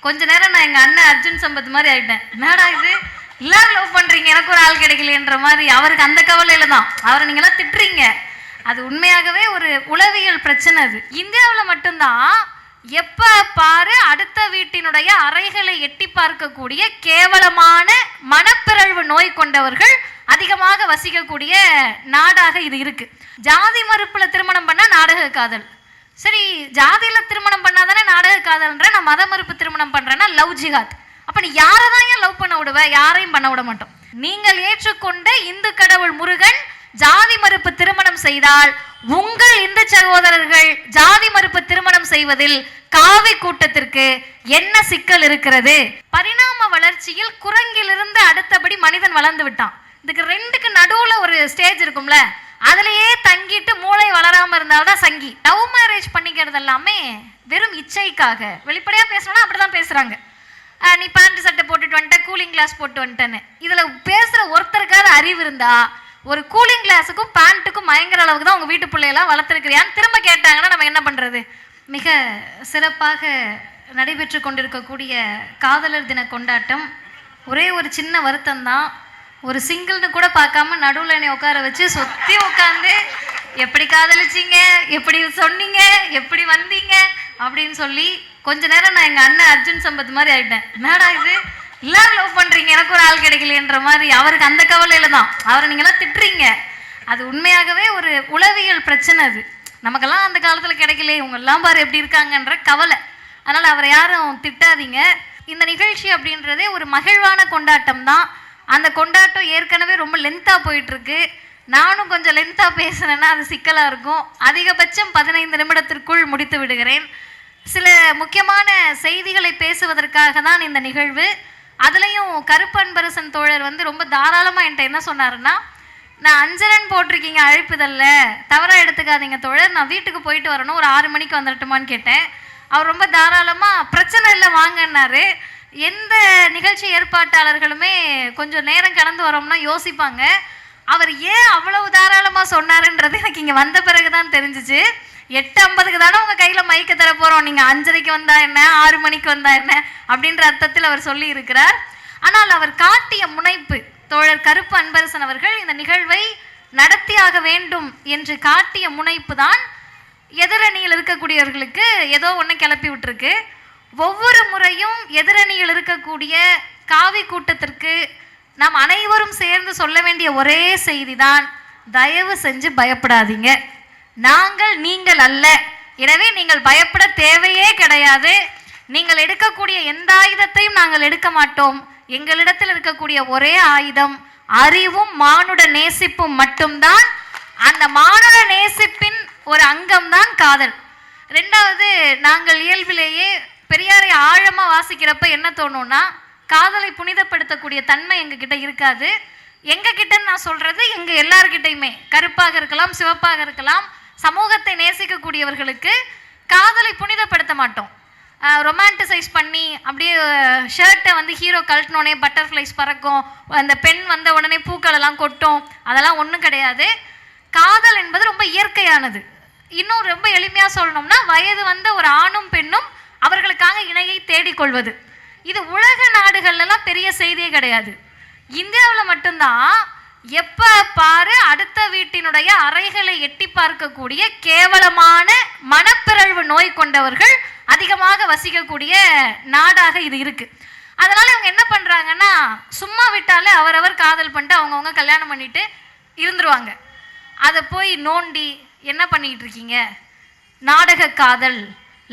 கொஞ்ச நேரம் நான் எங்க அண்ணன் அர்ஜுன் சம்பத் மாதிரி ஆயிட்டேன். என்னடா இது? எல்லாரும் லவ் பண்றீங்க. எனக்கு ஒரு ஆள் கிடைக்கலன்ற மாதிரி. அவருக்கு அந்த கவலையில தான். அவரை நீங்க எல்லாம் திட்டுறீங்க. அது உண்மையாகவே ஒரு உளவியல் பிரச்சனை அது. இந்தியாவில் மட்டும்தான் எப்ப பாரு அடுத்த வீட்டினுடைய அறைகளை எட்டி பார்க்கக்கூடிய கேவலமான மனப்பிறழ்வு நோய் கொண்டவர்கள் அதிகமாக வசிக்கக்கூடிய நாடாக இது இருக்கு. ஜாதி மறுப்புல திருமணம் பண்ணா நாடக காதல். சரி ஜாதியில திருமணம் பண்ணாதானே நாடக காதல்ன்ற நான் மத மறுப்பு திருமணம் பண்றேன்னா லவ் ஜிகாத் அப்போ நீ யாரை தான் ஏன் லவ் பண்ண விடுவ? யாரையும் பண்ண விட மாட்டோம். நீங்கள் ஏற்றுக்கொண்ட இந்து கடவுள் முருகன் ஜாதி மறுப்பு திருமணம் செய்தால் உங்கள் இந்து சகோதரர்கள் ஜாதி மறுப்பு திருமணம் செய்வதில் காவி கூட்டத்திற்கு என்ன சிக்கல் இருக்கிறது? பரிணாம வளர்ச்சியில் குரங்கிலிருந்து அடுத்தபடி மனிதன் வளர்ந்து விட்டான். இதுக்கு ரெண்டுக்கு நடுவுல ஒரு ஸ்டேஜ் இருக்கும்ல. அதுலயே தங்கிட்டு மூளை வளராம இருந்தால்தான் சங்கி. லவ் மேரேஜ் பண்ணிக்கிறது எல்லாமே வெறும் இச்சைக்காக. வெளிப்படையா பேசணும்னா அப்படிதான் பேசுறாங்க. பேசுகிறாங்க நீ பேண்ட் சட்டை போட்டுட்டு வந்துட்ட கூலிங் கிளாஸ் போட்டு வந்துட்டேன்னு. இதுல பேசுற ஒருத்தருக்காவது அறிவு இருந்தா ஒரு கூலிங் கிளாஸுக்கும் பேண்ட்டுக்கும் பயங்கர அளவுக்கு தான் உங்க வீட்டு பிள்ளையெல்லாம் வளர்த்துருக்கிறியான்னு திரும்ப கேட்டாங்கன்னா நம்ம என்ன பண்றது? மிக சிறப்பாக நடைபெற்று கொண்டிருக்கக்கூடிய காதலர் தின கொண்டாட்டம். ஒரே ஒரு சின்ன வருத்தம் தான் ஒரு சிங்கிள்னு கூட பார்க்காம நடுவில் என்னை உட்கார வச்சு சுற்றி உட்காந்து எப்படி காதலிச்சீங்க? எப்படி சொன்னீங்க? எப்படி வந்தீங்க? அப்படின்னு சொல்லி கொஞ்ச நேரம் நான் எங்கள் அண்ணன் அர்ஜுன் சம்பத் மாதிரி ஆகிட்டேன் என்னடா இது? எல்லாரும் லவ் பண்ணுறீங்க எனக்கு ஒரு ஆள் கிடைக்கலன்ற மாதிரி. அவருக்கு அந்த கவலையில் தான். அவரை நீங்களாம் திட்டுறீங்க. அது உண்மையாகவே ஒரு உளவியல் பிரச்சனை அது. நமக்கெல்லாம் அந்த காலத்தில் கிடைக்கல இவங்கெல்லாம் பாரு எப்படி இருக்காங்கன்ற கவலை. அதனால் அவரை யாரும் திட்டாதீங்க. இந்த நிகழ்ச்சி அப்படின்றதே ஒரு மகிழ்வான கொண்டாட்டம் தான். அந்த கொண்டாட்டம் ஏற்கனவே ரொம்ப லென்த்தாக போயிட்டுருக்கு. நானும் கொஞ்சம் லென்த்தாக பேசுனேன்னா அது சிக்கலாக இருக்கும். அதிகபட்சம் பதினைந்து நிமிடத்திற்குள் முடித்து விடுகிறேன். சில முக்கியமான செய்திகளை பேசுவதற்காக தான் இந்த நிகழ்வு. அதுலேயும் கருப்பன்பரசன் தோழர் வந்து ரொம்ப தாராளமாக என்கிட்ட என்ன சொன்னாருன்னா நான் அஞ்சரன் போட்டிருக்கீங்க அழைப்புதல்ல. தவறாக எடுத்துக்காதீங்க தோழர். நான் வீட்டுக்கு போயிட்டு வரணும். ஒரு ஆறு மணிக்கு வந்துடட்டுமான்னு கேட்டேன். அவர் ரொம்ப தாராளமாக பிரச்சனை இல்லை வாங்கன்னாரு. எந்த நிகழ்ச்சி ஏற்பாட்டாளர்களுமே கொஞ்சம் நேரம் கடந்து வரோம்னா யோசிப்பாங்க. அவர் ஏன் அவ்வளவு தாராளமாக சொன்னாருன்றது எனக்கு இங்கே வந்த பிறகு தான் தெரிஞ்சிச்சு. எட்டு ஐம்பதுக்கு தானே உங்கள் கையில் மைக்க தர போகிறோம் நீங்கள் அஞ்சரைக்கு வந்தா என்ன? ஆறு மணிக்கு வந்தா என்ன? அப்படின்ற அர்த்தத்தில் அவர் சொல்லி இருக்கிறார் ஆனால் அவர் காட்டிய முனைப்பு தோழர் கருப்பு அன்பரசன் அவர்கள் இந்த நிகழ்வை நடத்தியாக வேண்டும் என்று காட்டிய முனைப்பு தான் எதிரணியில் இருக்கக்கூடியவர்களுக்கு ஏதோ ஒன்று கிளப்பி விட்டுருக்கு. ஒவ்வொரு முறையும் எதிரணியில் இருக்கக்கூடிய காவி கூட்டத்திற்கு நாம் அனைவரும் சேர்ந்து சொல்ல வேண்டிய ஒரே செய்தி தான் தயவு செஞ்சு பயப்படாதீங்க. நாங்கள் நீங்கள் அல்ல. எனவே நீங்கள் பயப்பட தேவையே கிடையாது. நீங்கள் எடுக்கக்கூடிய எந்த ஆயுதத்தையும் நாங்கள் எடுக்க மாட்டோம். எங்களிடத்தில் இருக்கக்கூடிய ஒரே ஆயுதம் அறிவும் மானுட நேசிப்பும் மட்டும்தான். அந்த மானுட நேசிப்பின் ஒரு அங்கம்தான் காதல். ரெண்டாவது நாங்கள் இயல்பிலேயே பெரியாரை ஆழமாக வாசிக்கிறப்ப என்ன தோணும்னா காதலை புனிதப்படுத்தக்கூடிய தன்மை எங்ககிட்ட இருக்காது. எங்க நான் சொல்றது எங்க எல்லார்கிட்டையுமே. கருப்பாக இருக்கலாம் சிவப்பாக இருக்கலாம் சமூகத்தை நேசிக்கக்கூடியவர்களுக்கு காதலை புனிதப்படுத்த மாட்டோம். ரொமான்டிசைஸ் பண்ணி அப்படியே ஷர்ட்டை வந்து ஹீரோ கழட்டினோடனே பட்டர்ஃப்ளைஸ் பறக்கும் அந்த பெண் வந்த உடனே பூக்கள் எல்லாம் கொட்டும் அதெல்லாம் ஒன்றும் கிடையாது. காதல் என்பது ரொம்ப இயற்கையானது. இன்னும் ரொம்ப எளிமையாக சொல்லணும்னா வயது வந்த ஒரு ஆணும் பெண்ணும் அவர்களுக்காக இணையை தேடிக்கொள்வது. இது உலக நாடுகள்லாம் பெரிய செய்தியே கிடையாது. இந்தியாவில் மட்டும்தான் எப்ப பாரு அடுத்த வீட்டினுடைய அறைகளை எட்டி பார்க்கக்கூடிய கேவலமான மனப்பிறழ்வு நோய் கொண்டவர்கள் அதிகமாக வசிக்கக்கூடிய நாடாக இது இருக்கு. அதனால இவங்க என்ன பண்றாங்கன்னா சும்மா விட்டாலே அவரவர் காதல் பண்ணிட்டு அவங்கவுங்க கல்யாணம் பண்ணிட்டு இருந்துருவாங்க. அதை போய் நோண்டி என்ன பண்ணிட்டு இருக்கீங்க? நாடக காதல்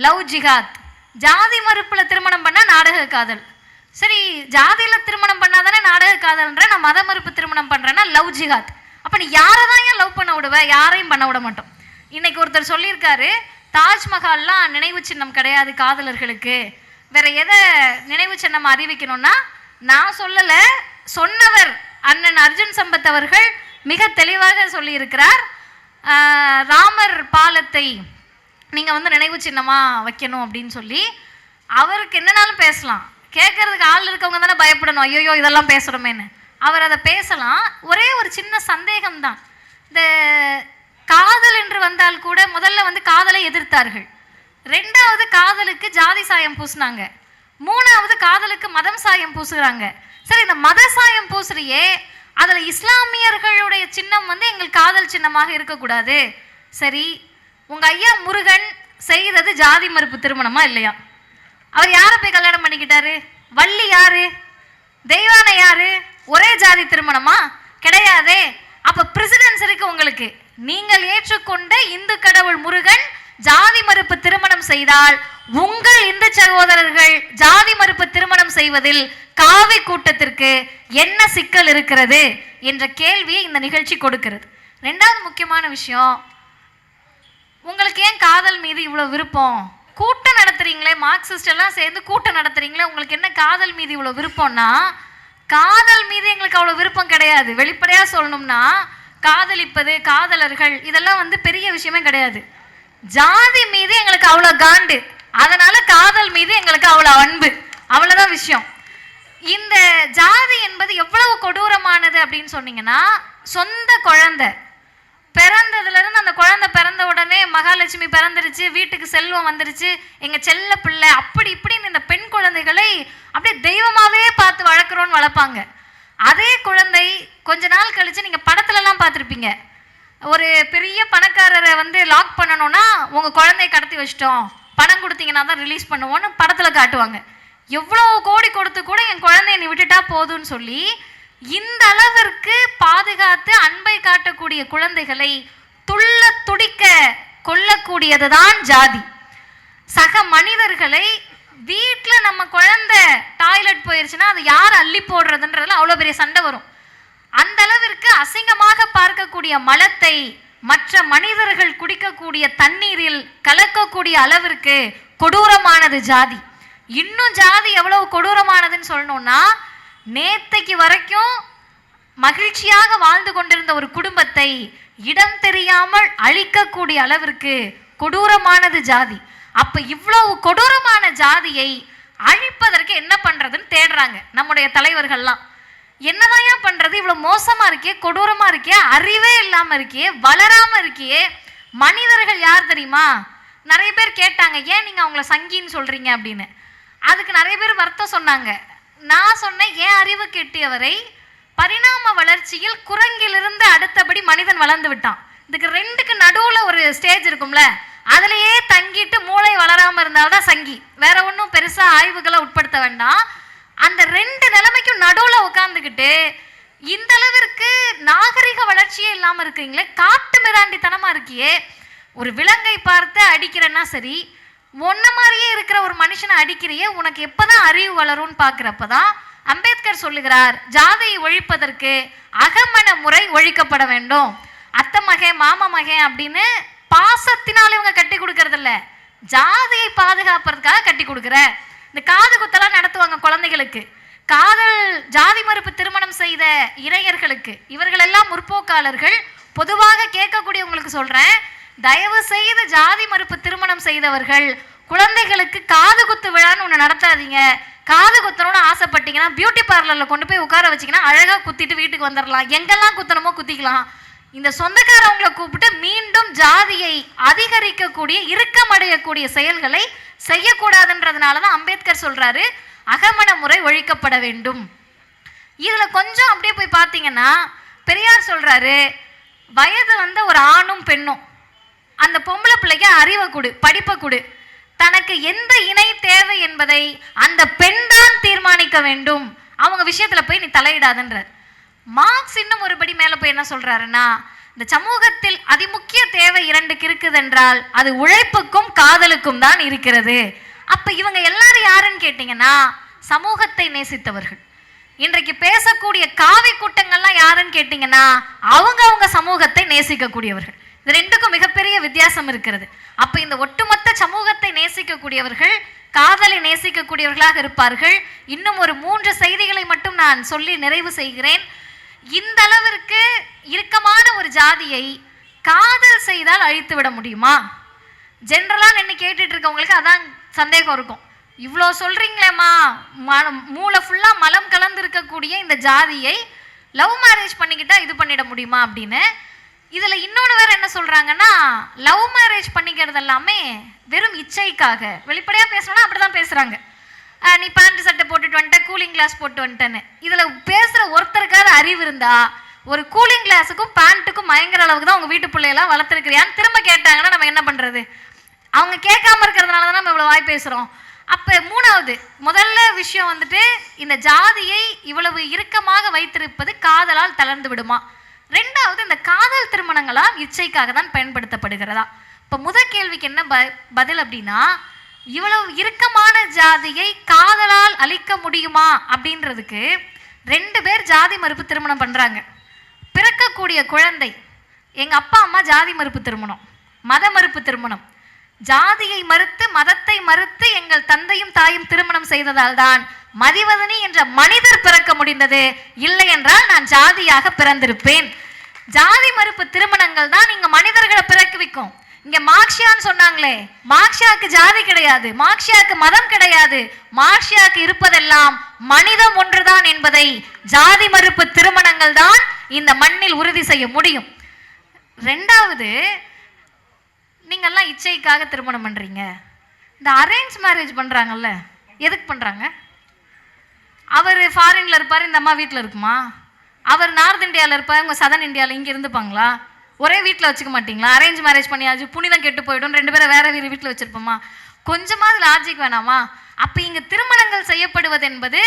லவ் ஜிஹாத் ஜாதி மறுப்பில் திருமணம் பண்ணால் நாடக காதல். சரி ஜாதியில் திருமணம் பண்ணாதானே நாடக காதல்ன்ற நான் மத மறுப்பு திருமணம் பண்ணுறேன்னா லவ் ஜிகாத் அப்போ நீ யாரை தான் ஏன் லவ் பண்ண விடுவ? யாரையும் பண்ண விட மாட்டோம். இன்னைக்கு ஒருத்தர் சொல்லியிருக்காரு தாஜ்மஹால்லாம் நினைவு சின்னம் கிடையாது காதலர்களுக்கு. வேற எதை நினைவு சின்னம் அறிவிக்கணும்னா நான் சொல்லலை சொன்னவர் அண்ணன் அர்ஜுன் சம்பத் அவர்கள் மிக தெளிவாக சொல்லியிருக்கிறார். ராமர் பாலத்தை நீங்கள் வந்து நினைவு சின்னமாக வைக்கணும் அப்படின்னு சொல்லி அவருக்கு என்னனாலும் பேசலாம். கேட்கறதுக்கு ஆள் இருக்கவங்க தானே பயப்படணும். ஐயோ இதெல்லாம் பேசுகிறோமேன்னு அவர் அதை பேசலாம். ஒரே ஒரு சின்ன சந்தேகம் தான் இந்த காதல் என்று வந்தால் கூட முதல்ல வந்து காதலை எதிர்த்தார்கள். ரெண்டாவது காதலுக்கு ஜாதி சாயம் பூசினாங்க. மூணாவது காதலுக்கு மதம் சாயம் பூசுகிறாங்க சரி இந்த மத சாயம் பூசுறியே அதில் இஸ்லாமியர்களுடைய சின்னம் வந்து எங்கள் காதல் சின்னமாக இருக்கக்கூடாது. சரி உங்க ஐயா முருகன் செய்தது ஜாதி மறுப்பு திருமணமா இல்லையா? அவர் யாரை போய் கல்யாணம் பண்ணிக்கிட்டாரு? வள்ளி யாரு? தெய்வானை யாரு? ஒரே ஜாதி திருமணமா? கிடையாதே. அப்ப பிரசிடன்ஸ் இருக்கு உங்களுக்கு. நீங்கள் ஏற்றுக்கொண்ட இந்து கடவுள் முருகன் ஜாதி மறுப்பு திருமணம் செய்தால் உங்கள் இந்து சகோதரர்கள் ஜாதி மறுப்பு திருமணம் செய்வதில் காவி கூட்டத்திற்கு என்ன சிக்கல் இருக்கிறது? என்ற கேள்வியை இந்த நிகழ்ச்சி கொடுக்கிறது. ரெண்டாவது முக்கியமான விஷயம் உங்களுக்கு ஏன் காதல் மீது இவ்வளோ விருப்பம்? கூட்டம் நடத்துறீங்களே மார்க்சிஸ்ட் எல்லாம் சேர்ந்து கூட்டம் நடத்துறீங்களே உங்களுக்கு என்ன காதல் மீது இவ்வளோ விருப்பம்னா காதல் மீது எங்களுக்கு அவ்வளோ விருப்பம் கிடையாது. வெளிப்படையாக சொல்லணும்னா காதலிப்பது காதலர்கள் இதெல்லாம் வந்து பெரிய விஷயமே கிடையாது. ஜாதி மீது எங்களுக்கு அவ்வளோ காண்டு. அதனால காதல் மீது எங்களுக்கு அவ்வளோ அன்பு. அவ்வளோதான் விஷயம். இந்த ஜாதி என்பது எவ்வளவு கொடூரமானது அப்படின்னு சொன்னீங்கன்னா சொந்த குழந்தை பிறந்ததுலேருந்து அந்த குழந்தை பிறந்த உடனே மகாலட்சுமி பிறந்துருச்சு வீட்டுக்கு செல்வம் வந்துருச்சு. எங்கள் செல்ல பிள்ளை அப்படி இப்படின்னு இந்த பெண் குழந்தைகளை அப்படியே தெய்வமாகவே பார்த்து வளர்க்குறோன்னு வளர்ப்பாங்க. அதே குழந்தை கொஞ்ச நாள் கழித்து நீங்கள் படத்துலலாம் பார்த்துருப்பீங்க. ஒரு பெரிய பணக்காரரை வந்து லாக் பண்ணணும்னா உங்கள் குழந்தைய கடத்தி வச்சிட்டோம். பணம் கொடுத்தீங்கன்னா தான் ரிலீஸ் பண்ணுவோம்னு படத்தில் காட்டுவாங்க. எவ்வளோ கோடி கொடுத்து கூட என் குழந்தைய நீ விட்டுட்டா போதும்னு சொல்லி இந்த அளவிற்கு பாதுகாத்து அன்பை காட்டக்கூடிய குழந்தைகளை துள்ள துடிக்க கொல்லக்கூடியதுதான் ஜாதி. சக மனிதர்களை வீட்டில் நம்ம குழந்தை டாய்லெட் போயிருச்சுன்னா அது யார் அள்ளி போடுறதுன்றதுல அவ்வளோ பெரிய சண்டை வரும். அந்த அளவிற்கு அசிங்கமாக பார்க்கக்கூடிய மலத்தை மற்ற மனிதர்கள் குடிக்கக்கூடிய தண்ணீரில் கலக்கக்கூடிய அளவிற்கு கொடூரமானது ஜாதி. இன்னும் ஜாதி எவ்வளவு கொடூரமானதுன்னு சொல்லணும்னா நேத்தைக்கு வரைக்கும் மகிழ்ச்சியாக வாழ்ந்து கொண்டிருந்த ஒரு குடும்பத்தை இடம் தெரியாமல் அழிக்கக்கூடிய அளவிற்கு கொடூரமானது ஜாதி. அப்ப இவ்வளவு கொடூரமான ஜாதியை அழிப்பதற்கு என்ன பண்றதுன்னு தேடுறாங்க நம்முடைய தலைவர்கள்லாம். என்னதான் பண்றது? இவ்வளவு மோசமா இருக்கே கொடூரமா இருக்கே அறிவே இல்லாம இருக்கே வளராம இருக்கே மனிதர்கள் யார் தெரியுமா? நிறைய பேர் கேட்டாங்க ஏன் நீங்க அவங்கள சங்கின்னு சொல்றீங்க? அப்படின்னு. அதுக்கு நிறைய பேர் வருத்தம் சொன்னாங்க. நான் சொன்னேன் ஏன் அறிவு கெட்டியவரை பரிணாம வளர்ச்சியில் குரங்கிலிருந்து அடுத்தபடி மனிதன் வளர்ந்து விட்டான். இதுக்கு ரெண்டுக்கு நடுவில் ஒரு ஸ்டேஜ் இருக்கும்ல அதுலேயே தங்கிட்டு மூளை வளராம இருந்தால்தான் சங்கி. வேற ஒன்றும் பெருசாக ஆய்வுகளை உட்படுத்த வேண்டாம். அந்த ரெண்டு நிலைமைக்கும் நடுவில் உட்காந்துக்கிட்டு இந்த அளவிற்கு நாகரிக வளர்ச்சியே இல்லாமல் இருக்கீங்களே காட்டு மிராண்டித்தனமாக இருக்கியே. ஒரு விலங்கை பார்த்து அடிக்கிறேன்னா சரி உன்ன மாதிரியே இருக்கிற ஒரு மனுஷனை அடிக்கிறியே உனக்கு எப்பதான் அறிவு வளரும்னு பார்க்குறப்பதான் அம்பேத்கர் சொல்லுகிறார் ஜாதியை ஒழிப்பதற்கு அகமண முறை ஒழிக்கப்பட வேண்டும். அத்தை மகன் மாம மகன் அப்படின்னு பாசத்தினால இவங்க கட்டி கொடுக்கறது இல்ல ஜாதியை பாதுகாப்பதற்காக கட்டி கொடுக்குற. இந்த காது குத்தெல்லாம் நடத்துவாங்க குழந்தைகளுக்கு. காதல் ஜாதி மறுப்பு திருமணம் செய்த இளைஞர்களுக்கு. இவர்கள் எல்லாம் முற்போக்காளர்கள். பொதுவாக கேட்கக்கூடியவங்களுக்கு சொல்றேன் தயவு செய்து ஜாதி மறுப்பு திருமணம் செய்தவர்கள் குழந்தைகளுக்கு காது குத்து விழான்னு ஒன்று நடத்தாதீங்க. காது குத்தணும்னு ஆசைப்பட்டீங்கன்னா பியூட்டி பார்லரில் கொண்டு போய் உட்கார வச்சிங்கன்னா அழகாக குத்திட்டு வீட்டுக்கு வந்துடலாம் எங்கெல்லாம் குத்தணுமோ குத்திக்கலாம். இந்த சொந்தக்காரவங்களை கூப்பிட்டு மீண்டும் ஜாதியை அதிகரிக்கக்கூடிய இறுக்கமடையக்கூடிய செயல்களை செய்யக்கூடாதுன்றதுனால தான் அம்பேத்கர் சொல்கிறாரு அகமண முறை ஒழிக்கப்பட வேண்டும். இதில் கொஞ்சம் அப்படியே போய் பார்த்தீங்கன்னா பெரியார் சொல்கிறாரு வயது வந்து ஒரு ஆணும் பெண்ணும். அந்த பொம்பளை பிள்ளைக்கு அறிவை கொடு படிப்பை கொடு. தனக்கு எந்த இணை தேவை என்பதை அந்த பெண் தான் தீர்மானிக்க வேண்டும். அவங்க விஷயத்துல போய் நீ தலையிடாதன்றார். மார்க்ஸ் இன்னும் ஒருபடி மேல போய் என்ன சொல்றாருன்னா இந்த சமூகத்தில் அதிமுக்கிய தேவை இரண்டுக்கு இருக்குதென்றால் அது உழைப்புக்கும் காதலுக்கும் தான் இருக்கிறது. அப்ப இவங்க எல்லாரும் யாருன்னு கேட்டீங்கன்னா சமூகத்தை நேசித்தவர்கள். இன்றைக்கு பேசக்கூடிய காவி கூட்டங்கள்லாம் யாருன்னு கேட்டீங்கன்னா அவங்க அவங்க சமூகத்தை நேசிக்கக்கூடியவர்கள். இது ரெண்டுக்கும் மிகப்பெரிய வித்தியாசம் இருக்கிறது. அப்ப இந்த ஒட்டுமொத்த சமூகத்தை நேசிக்கக்கூடியவர்கள் காதலை நேசிக்கக்கூடியவர்களாக இருப்பார்கள். இன்னும் ஒரு மூன்று செய்திகளை மட்டும் நான் சொல்லி நிறைவு செய்கிறேன். இந்த அளவிற்கு இறுக்கமான ஒரு ஜாதியை காதல் செய்தால் அழித்து விட முடியுமா? ஜென்ரலாக நின்று கேட்டுட்டு இருக்கவங்களுக்கு அதான் சந்தேகம் இருக்கும். இவ்வளோ சொல்கிறீங்களேம்மா மனம் மூளை ஃபுல்லாக மலம் கலந்து இருக்கக்கூடிய இந்த ஜாதியை லவ் மேரேஜ் பண்ணிக்கிட்டால் இது பண்ணிட முடியுமா அப்படின்னு இதில் இன்னொன்று வேற என்ன சொல்றாங்கன்னா லவ் மேரேஜ் பண்ணிக்கிறது எல்லாமே வெறும் இச்சைக்காக. வெளிப்படையாக பேசணும்னா அப்படி தான் பேசுகிறாங்க நீ பேண்ட் சட்டை போட்டுட்டு வந்துட்ட கூலிங் கிளாஸ் போட்டு வந்துட்டேன்னு. இதுல பேசுற ஒருத்தருக்காவது அறிவு இருந்தா ஒரு கூலிங் கிளாஸுக்கும் பேண்ட்டுக்கும் பயங்கர அளவுக்கு தான் உங்க வீட்டு பிள்ளையெல்லாம் வளர்த்துருக்கிறியான்னு திரும்ப கேட்டாங்கன்னா நம்ம என்ன பண்றது? அவங்க கேட்காம இருக்கிறதுனால தான் நம்ம இவ்வளோ வாய் பேசுகிறோம் அப்போ மூணாவது முதல்ல விஷயம் வந்துட்டு இந்த ஜாதியை இவ்வளவு இறுக்கமாக வைத்திருப்பது காதலால் தளர்ந்து விடுமா? ரெண்டாவது இந்த காதல் திருமணங்களாம் இச்சைக்காக தான் பயன்படுத்தப்படுகிறதா? இப்போ முதல் கேள்விக்கு என்ன ப- பதில் அப்படின்னா இவ்வளவு இறுக்கமான ஜாதியை காதலால் அழிக்க முடியுமா அப்படின்றதுக்கு ரெண்டு பேர் ஜாதி மறுப்பு திருமணம் பண்ணுறாங்க பிறக்கக்கூடிய குழந்தை எங்கள் அப்பா அம்மா ஜாதி மறுப்பு திருமணம் மத மறுப்பு திருமணம். ஜாதியை மறுத்து மதத்தை மறுத்து எங்கள் தந்தையும் தாயும் திருமணம் செய்ததால் தான் மதிவதனி என்ற மனிதர் பிறக்க முடிந்தது. இல்லை என்றால் நான் ஜாதியாக பிறந்திருப்பேன். ஜாதி மறுப்பு திருமணங்கள் தான் இங்க மனிதர்களை பிறக்குவிக்கும். இங்க மார்க்சியான்னு சொன்னாங்களே மார்க்சியாக்கு ஜாதி கிடையாது மார்க்சியாக்கு மதம் கிடையாது மார்க்சியாக்கு இருப்பதெல்லாம் மனிதம் ஒன்றுதான் என்பதை ஜாதி மறுப்பு திருமணங்கள் தான் இந்த மண்ணில் உறுதி செய்ய முடியும். ரெண்டாவது நீங்கெல்லாம் இச்சைக்காக திருமணம் பண்றீங்க. இந்த அரேஞ்ச் மேரேஜ் பண்றாங்கல்ல எதுக்கு பண்றாங்க? அவர் ஃபாரின்ல இருப்பார் இந்த அம்மா வீட்டில் இருக்குமா? அவர் நார்த் இந்தியாவில் இருப்பார் இவங்க சதன் இந்தியாவில் இங்கே இருந்துப்பாங்களா? ஒரே வீட்டில் வச்சுக்க மாட்டிங்களா? அரேஞ்ச் மேரேஜ் பண்ணியாச்சு புனிதம் கெட்டு போயிடும் ரெண்டு பேரும் வேற வேறு வீட்டில் வச்சுருப்போம்மா கொஞ்சமாக அது லாஜிக் வேணாமா? அப்போ இங்கே திருமணங்கள் செய்யப்படுவது என்பது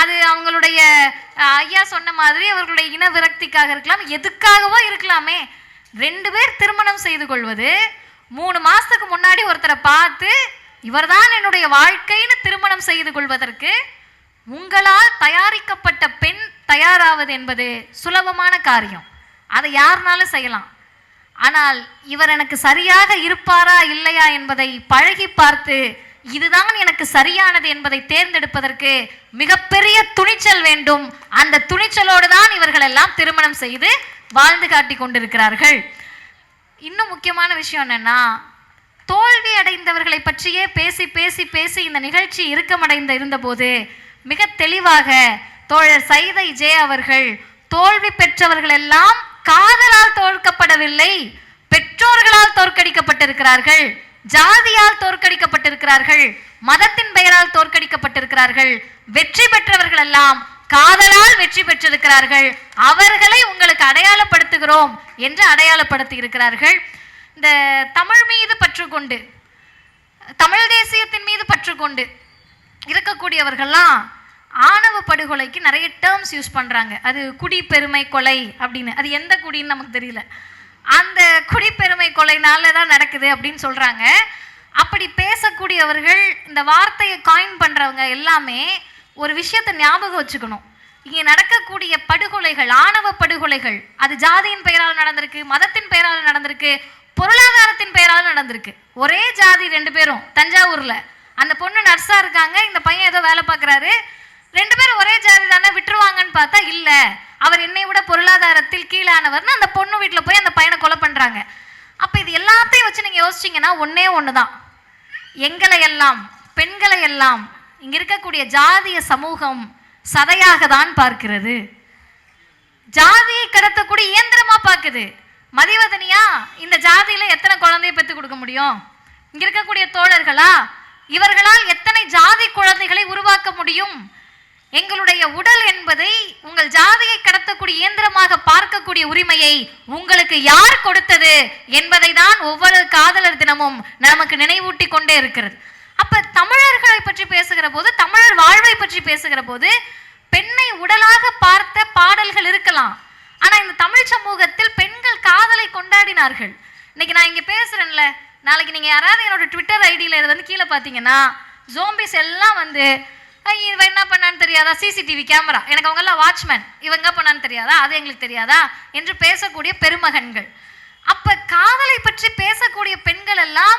அது அவங்களுடைய ஐயா சொன்ன மாதிரி அவர்களுடைய இன விரக்திக்காக இருக்கலாம் எதுக்காகவோ இருக்கலாமே. ரெண்டு பேர் திருமணம் செய்து கொள்வது மூணு மாதத்துக்கு முன்னாடி ஒருத்தரை பார்த்து இவர்தான் என்னுடைய வாழ்க்கைன்னு திருமணம் செய்து கொள்வதற்கு உங்களால் தயாரிக்கப்பட்ட பெண் தயாராவது என்பது சுலபமான காரியம். அதை யாருனாலும் செய்யலாம். ஆனால் இவர் எனக்கு சரியாக இருப்பாரா இல்லையா என்பதை பழகி பார்த்து இதுதான் எனக்கு சரியானது என்பதை தேர்ந்தெடுப்பதற்கு மிகப்பெரிய துணிச்சல் வேண்டும். அந்த துணிச்சலோடு தான் இவர்கள் எல்லாம் திருமணம் செய்து வாழ்ந்து காட்டிக் கொண்டிருக்கிறார்கள். இன்னும் முக்கியமான விஷயம் என்னன்னா தோல்வி அடைந்தவர்களை பற்றியே பேசி பேசி பேசி இந்த நிகழ்ச்சி இறுக்கமடைந்த இருந்தபோது மிக தெளிவாக தோழர் சைதை ஜே அவர்கள் தோல்வி பெற்றவர்கள் எல்லாம் காதலால் தோற்கப்படவில்லை பெற்றோர்களால் தோற்கடிக்கப்பட்டிருக்கிறார்கள் ஜாதியால் தோற்கடிக்கப்பட்டிருக்கிறார்கள் மதத்தின் பெயரால் தோற்கடிக்கப்பட்டிருக்கிறார்கள் வெற்றி பெற்றவர்கள் எல்லாம் காதலால் வெற்றி பெற்றிருக்கிறார்கள் அவர்களை உங்களுக்கு அடையாளப்படுத்துகிறோம் என்று அடையாளப்படுத்தி இருக்கிறார்கள் இந்த தமிழ் மீது பற்று கொண்டு தமிழ் தேசியத்தின் மீது பற்று கொண்டு இருக்கக்கூடியவர்கள்லாம் ஆணவ படுகொலைக்கு நிறைய டேர்ம்ஸ் யூஸ் பண்ணுறாங்க அது குடிப்பெருமை கொலை அப்படின்னு. அது எந்த குடின்னு நமக்கு தெரியல. அந்த குடிப்பெருமை கொலைனால தான் நடக்குது அப்படின்னு சொல்கிறாங்க அப்படி பேசக்கூடியவர்கள் இந்த வார்த்தையை காயின் பண்ணுறவங்க எல்லாமே ஒரு விஷயத்தை ஞாபகம் வச்சுக்கணும். இங்கே நடக்கக்கூடிய படுகொலைகள் ஆணவ படுகொலைகள் அது ஜாதியின் பெயரால் நடந்திருக்கு மதத்தின் பெயரால் நடந்திருக்கு பொருளாதாரத்தின் பெயரால் நடந்திருக்கு. ஒரே ஜாதி ரெண்டு பேரும் தஞ்சாவூரில். அந்த பொண்ணு நர்ஸாக இருக்காங்க இந்த பையன் ஏதோ வேலை பார்க்குறாரு. ரெண்டு பேரும் ஒரே ஜாதி தானே விட்டுருவாங்கன்னு பார்த்தா இல்ல. அவர் என்னை விட பொருளாதாரத்தில் கீழானவர்னு அந்த பொண்ணு வீட்டில் போய் அந்த பையனை கொலை பண்றாங்க. அப்ப இது எல்லாத்தையும் வச்சு நீங்க யோசிச்சீங்கன்னா ஒன்னே ஒண்ணுதான். எங்களை எல்லாம் பெண்களை எல்லாம் இங்க இருக்கக்கூடிய ஜாதிய சமூகம் சதையாக தான் பார்க்கிறது. ஜாதியை கடத்தக்கூடிய இயந்திரமா பார்க்குது. மதிவதனியா இந்த ஜாதியில எத்தனை குழந்தைய பெற்று கொடுக்க முடியும்? இங்க இருக்கக்கூடிய தோழர்களா இவர்களால் எத்தனை ஜாதி குழந்தைகளை உருவாக்க முடியும்? எங்களுடைய உடல் என்பதை உங்கள் ஜாதியை கடத்தக்கூடிய இயந்திரமாக பார்க்கக்கூடிய உரிமையை உங்களுக்கு யார் கொடுத்தது என்பதை தான் ஒவ்வொரு காதலர் தினமும் நமக்கு நினைவூட்டி கொண்டே இருக்கிறது. அப்ப தமிழர்களை பற்றி பேசுகிற போது தமிழர் வாழ்வை பற்றி பேசுகிற போது பெண்ணை உடலாக பார்த்த பாடல்கள் இருக்கலாம். ஆனா இந்த தமிழ் சமூகத்தில் பெண்கள் காதலை கொண்டாடினார்கள். இன்னைக்கு நான் இங்க பேசுறேன்ல. நாளைக்கு நீங்க யாராவது என்னோட ட்விட்டர் ஐடியில இதை வந்து கீழே பார்த்தீங்கன்னா ஜோம்பிஸ் எல்லாம் வந்து இவன் என்ன பண்ணான்னு தெரியாதா? சிசிடிவி கேமரா எனக்கு அவங்க எல்லாம் வாட்ச்மேன் இவங்க பண்ணான்னு தெரியாதா? அது எங்களுக்கு தெரியாதா? என்று பேசக்கூடிய பெருமகன்கள். அப்ப காதலை பற்றி பேசக்கூடிய பெண்கள் எல்லாம்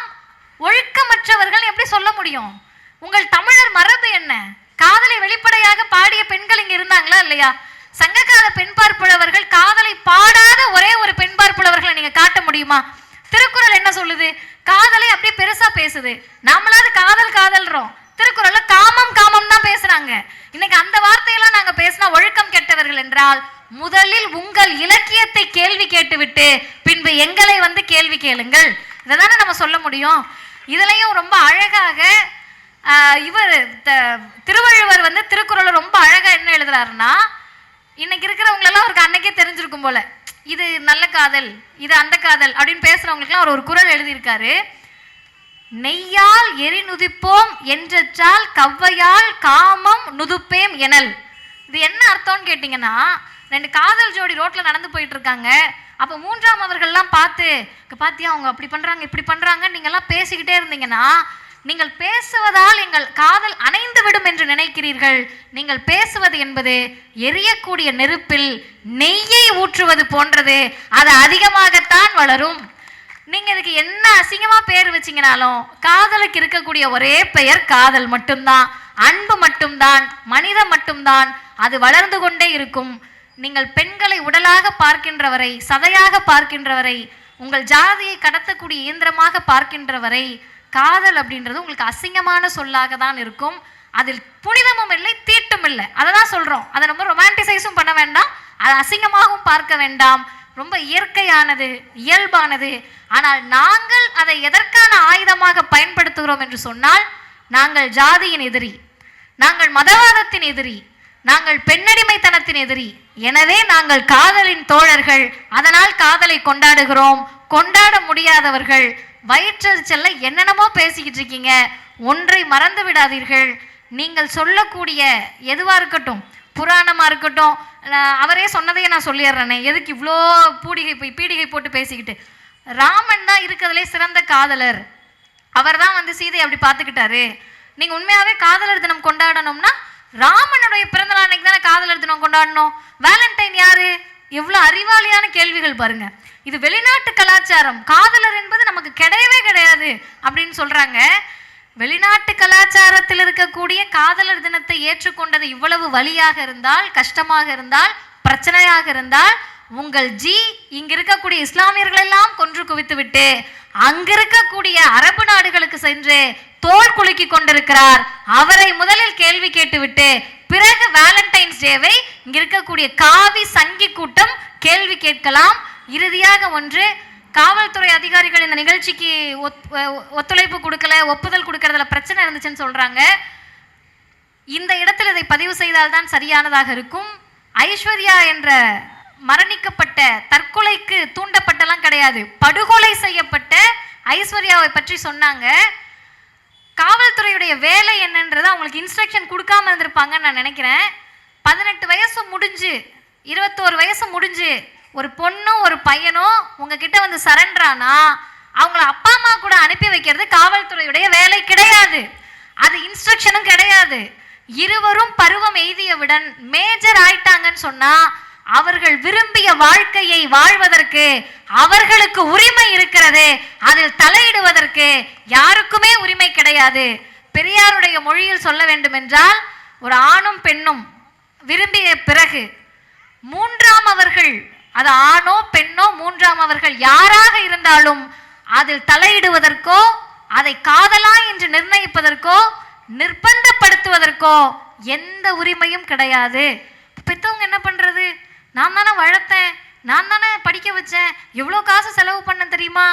ஒழுக்கமற்றவர்கள் எப்படி சொல்ல முடியும்? உங்கள் தமிழர் மரபு என்ன? காதலை வெளிப்படையாக பாடிய பெண்கள் இங்க இருந்தாங்களா இல்லையா? சங்ககால பெண் பார்ப்புலவர்கள் காதலை பாடாத ஒரே ஒரு பெண் பார்ப்புலவர்களை நீங்க காட்ட முடியுமா? திருக்குறள் என்ன சொல்லுது? காதலை அப்படியே பெருசா பேசுது. நாமளாவது காதல் காதல்றோம். திருக்குறள்ல காமம் காமம் தான் பேசுறாங்க. இன்னைக்கு அந்த வார்த்தையெல்லாம் நாங்க பேசினா ஒழுக்கம் கெட்டவர்கள் என்றால் முதலில் உங்கள் இலக்கியத்தை கேள்வி கேட்டுவிட்டு பின்பு எங்களை வந்து கேள்வி கேளுங்கள். இதைதானே நம்ம சொல்ல முடியும். இதுலயும் ரொம்ப அழகாக இவர் த- திருவள்ளுவர் வந்து திருக்குறளை ரொம்ப அழகா என்ன எழுதுறாருன்னா இன்னைக்கு இருக்கிறவங்களெல்லாம் அவருக்கு அன்னைக்கே தெரிஞ்சிருக்கும் போல. இது நல்ல காதல் இது அந்த காதல் அப்படின்னு பேசுறவங்களுக்குலாம் அவர் ஒரு குறள் எழுதியிருக்காரு. நெய்யால் எரி நுதிப்போம் என்றால் கவ்வையால் காமம் நுதுப்பேம் எனல். இது என்ன அர்த்தம்னு கேட்டிங்கன்னா ரெண்டு காதல் ஜோடி ரோட்டில் நடந்து போயிட்டு இருக்காங்க அப்போ மூன்றாம் அவர்கள்லாம் பார்த்து பார்த்தியா அவங்க அப்படி பண்ணுறாங்க இப்படி பண்ணுறாங்க நீங்கள்லாம் பேசிக்கிட்டே இருந்தீங்கன்னா நீங்கள் பேசுவதால் எங்கள் காதல் அணைந்து விடும் என்று நினைக்கிறீர்கள். நீங்கள் பேசுவது என்பது எரியக்கூடிய நெருப்பில் நெய்யை ஊற்றுவது போன்றது. அது அதிகமாகத்தான் வளரும். நீங்கள் இதுக்கு என்ன அசிங்கமாக பேர் வச்சிங்கனாலும் காதலுக்கு இருக்கக்கூடிய ஒரே பெயர் காதல் மட்டும்தான். அன்பு மட்டும்தான் மனிதம் மட்டும்தான் அது வளர்ந்து கொண்டே இருக்கும். நீங்கள் பெண்களை உடலாக பார்க்கின்றவரை சதையாக பார்க்கின்றவரை உங்கள் ஜாதியை கடத்தக்கூடிய இயந்திரமாக பார்க்கின்றவரை காதல் அப்படின்றது உங்களுக்கு அசிங்கமான சொல்லாக தான் இருக்கும். அதில் புனிதமும் இல்லை தீட்டும் இல்லை. அதை தான் சொல்கிறோம் அதை நம்ம ரொமான்டிசைஸும் பண்ண வேண்டாம். அதை அசிங்கமாகவும் பார்க்க வேண்டாம். ரொம்ப இயற்கையானது இயல்பானது. ஆனால் நாங்கள் அதை எதற்கான ஆயுதமாக பயன்படுத்துகிறோம் என்று சொன்னால் நாங்கள் ஜாதியின் எதிரி நாங்கள் மதவாதத்தின் எதிரி நாங்கள் பெண்ணடிமைத்தனத்தின் எதிரி. எனவே நாங்கள் காதலின் தோழர்கள் அதனால் காதலை கொண்டாடுகிறோம். கொண்டாட முடியாதவர்கள் வயிற்றெரிச்சல்ல என்னென்னமோ பேசிக்கிட்டு இருக்கீங்க. ஒன்றை மறந்து விடாதீர்கள். நீங்கள் சொல்லக்கூடிய எதுவாக இருக்கட்டும் புராணமாக இருக்கட்டும் நான் அவரே சொன்னதையே நான் சொல்லிடுறேனே. எதுக்கு இவ்வளோ பூடிகை போய் பீடிகை போட்டு பேசிக்கிட்டு? ராமன் தான் இருக்கிறதுலே சிறந்த காதலர். அவர் தான் வந்து சீதையை அப்படி பார்த்துக்கிட்டாரு. நீங்கள் உண்மையாகவே காதலர் தினம் கொண்டாடணும்னா ராமனுடைய பிறந்த நாள் அன்னைக்கு தானே காதலர் தினம் கொண்டாடணும்? வேலண்டைன் யாரு? எவ்வளோ அறிவாளியான கேள்விகள் பாருங்க. இது வெளிநாட்டு கலாச்சாரம். காதலர் என்பது நமக்கு கிடையவே கிடையாது அப்படின்னு சொல்றாங்க. வெளிநாட்டு கலாச்சாரத்தில் இருக்கக்கூடிய காதலர் தினத்தை ஏற்றுக்கொண்டது இவ்வளவு வழியாக இருந்தால் கஷ்டமாக இருந்தால் பிரச்சனையாக இருந்தால் உங்கள் ஜி இங்க இருக்கக்கூடிய இஸ்லாமியர்கள் எல்லாம் கொன்று குவித்து விட்டு அங்கிருக்கக்கூடிய அரபு நாடுகளுக்கு சென்று தோல் குலுக்கி கொண்டிருக்கிறார். அவரை முதலில் கேள்வி கேட்டுவிட்டு பிறகு வேலண்டைன்ஸ் டேவை இங்க இருக்கக்கூடிய காவி சங்கி கூட்டம் கேள்வி கேட்கலாம். இறுதியாக ஒன்று காவல்துறை அதிகாரிகள் இந்த நிகழ்ச்சிக்கு ஒத்துழைப்பு கொடுக்கல ஒப்புதல் கொடுக்கறதுல பிரச்சனை இருந்துச்சுன்னு சொல்றாங்க. இந்த இடத்தில் இதை பதிவு செய்தால்தான் சரியானதாக இருக்கும். ஐஸ்வர்யா என்ற மரணிக்கப்பட்ட தற்கொலைக்கு தூண்டப்பட்டலாம் கிடையாது. படுகொலை செய்யப்பட்ட ஐஸ்வர்யாவை பற்றி சொன்னாங்க. காவல்துறையுடைய வேலை என்னன்றதை அவங்களுக்கு இன்ஸ்ட்ரக்ஷன் கொடுக்காம இருந்திருப்பாங்கன்னு நான் நினைக்கிறேன். பதினெட்டு வயசு முடிஞ்சு இருபத்தோரு வயசு முடிஞ்சு ஒரு பொண்ணும் ஒரு பையனும் உங்ககிட்ட வந்து சரண்டரானா அவங்கள அப்பா அம்மா கூட அனுப்பி வைக்கிறது காவல்துறையுடைய வேலை கிடையாது. அது இன்ஸ்ட்ரக்ஷனும் கிடையாது. இருவரும் பருவம் எய்தியவுடன் மேஜர் ஆயிட்டாங்கன்னு சொன்னா அவர்கள் விரும்பிய வாழ்க்கையை வாழ்வதற்கு அவர்களுக்கு உரிமை இருக்கிறது அதில் தலையிடுவதற்கு யாருக்குமே உரிமை கிடையாது. பெரியாருடைய மொழியில் சொல்ல வேண்டுமென்றால் ஒரு ஆணும் பெண்ணும் விரும்பிய பிறகு மூன்றாம் அவர்கள் அது ஆணோ பெண்ணோ மூன்றாம் அவர்கள் யாராக இருந்தாலும் அதில் தலையிடுவதற்கோ அதை காதலா என்று நிர்ணயிப்பதற்கோ நிர்பந்தப்படுத்துவதற்கோ எந்த உரிமையும் கிடையாது. பெத்தவங்க என்ன பண்றது? நான் தானே வளர்த்தேன் நான் தானே படிக்க வச்சேன் எவ்வளோ காசு செலவு பண்ண தெரியுமா?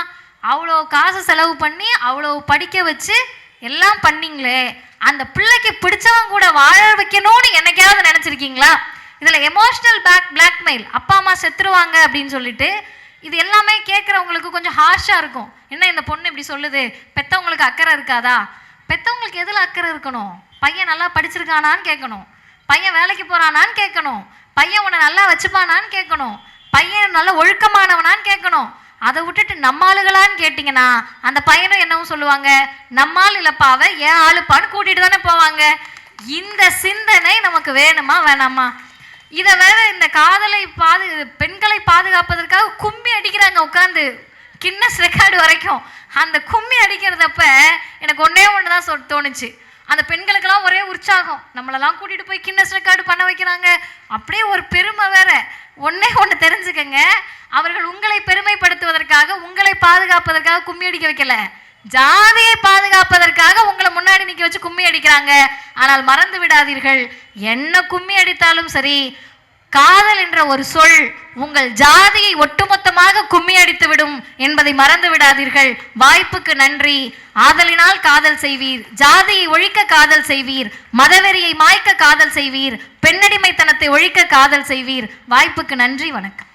அவ்வளோ காசு செலவு பண்ணி அவ்வளோ படிக்க வச்சு எல்லாம் பண்ணீங்களே அந்த பிள்ளைக்கு பிடிச்சவங்க கூட வாழ வைக்கணும்னு என்னைக்காவது நினச்சிருக்கீங்களா? இதில் எமோஷ்னல் பேக் பிளாக்மெயில் அப்பா அம்மா செத்துருவாங்க அப்படின்னு சொல்லிட்டு இது எல்லாமே கேட்குறவங்களுக்கு கொஞ்சம் ஹார்ஷாக இருக்கும். என்ன இந்த பொண்ணு இப்படி சொல்லுது? பெத்தவங்களுக்கு அக்கறை இருக்காதா? பெத்தவங்களுக்கு எதில் அக்கறை இருக்கணும்? பையன் நல்லா படிச்சிருக்கானான்னு கேட்கணும் பையன் வேலைக்கு போகிறானான்னு கேட்கணும் பையன் உன்னை நல்லா வச்சுப்பானான்னு கேட்கணும் பையன் நல்ல ஒழுக்கமானவனான்னு கேட்கணும் அதை விட்டுட்டு நம்ம ஆளுகளான்னு கேட்டிங்கன்னா அந்த பையனும் என்னவும் சொல்லுவாங்க? நம்மால் ஆள் ஏன் ஆளுப்பான்னு கூட்டிகிட்டு தானே போவாங்க. இந்த சிந்தனை நமக்கு வேணுமா வேணாமா? இதை வேற இந்த காதலை பாது பெண்களை பாதுகாப்பதற்காக கும்மி அடிக்கிறாங்க உட்காந்து கின்னஸ் ரெக்கார்டு வரைக்கும். அந்த கும்மி அடிக்கிறதப்ப எனக்கு ஒன்றே ஒன்று தான் சொ தோணுச்சு. அந்த பெண்களுக்கெல்லாம் ஒரே உற்சாகம். நம்மளெல்லாம் கூட்டிட்டு போய் கின்னஸ் ரெக்கார்டு பண்ண வைக்கிறாங்க. அப்படியே ஒரு பெருமை வேற. ஒன்றே ஒன்று தெரிஞ்சுக்கங்க. அவர்கள் உங்களை பெருமைப்படுத்துவதற்காக உங்களை பாதுகாப்பதற்காக கும்மி அடிக்க வைக்கல. ஜாதியை பாதுகாப்பதற்காக உங்களை முன்னாடி நிக்க வச்சு கும்மி அடிக்கிறாங்க. ஆனால் மறந்து விடாதீர்கள். என்ன கும்மி அடித்தாலும் சரி காதல் என்ற ஒரு சொல் உங்கள் ஜாதியை ஒட்டுமொத்தமாக கும்மி அடித்து விடும் என்பதை மறந்து விடாதீர்கள். வாய்ப்புக்கு நன்றி. ஆதலினால் காதல் செய்வீர். ஜாதியை ஒழிக்க காதல் செய்வீர். மதவெறியை மாய்க்க காதல் செய்வீர். பெண்ணடிமைத்தனத்தை ஒழிக்க காதல் செய்வீர். வாய்ப்புக்கு நன்றி. வணக்கம்.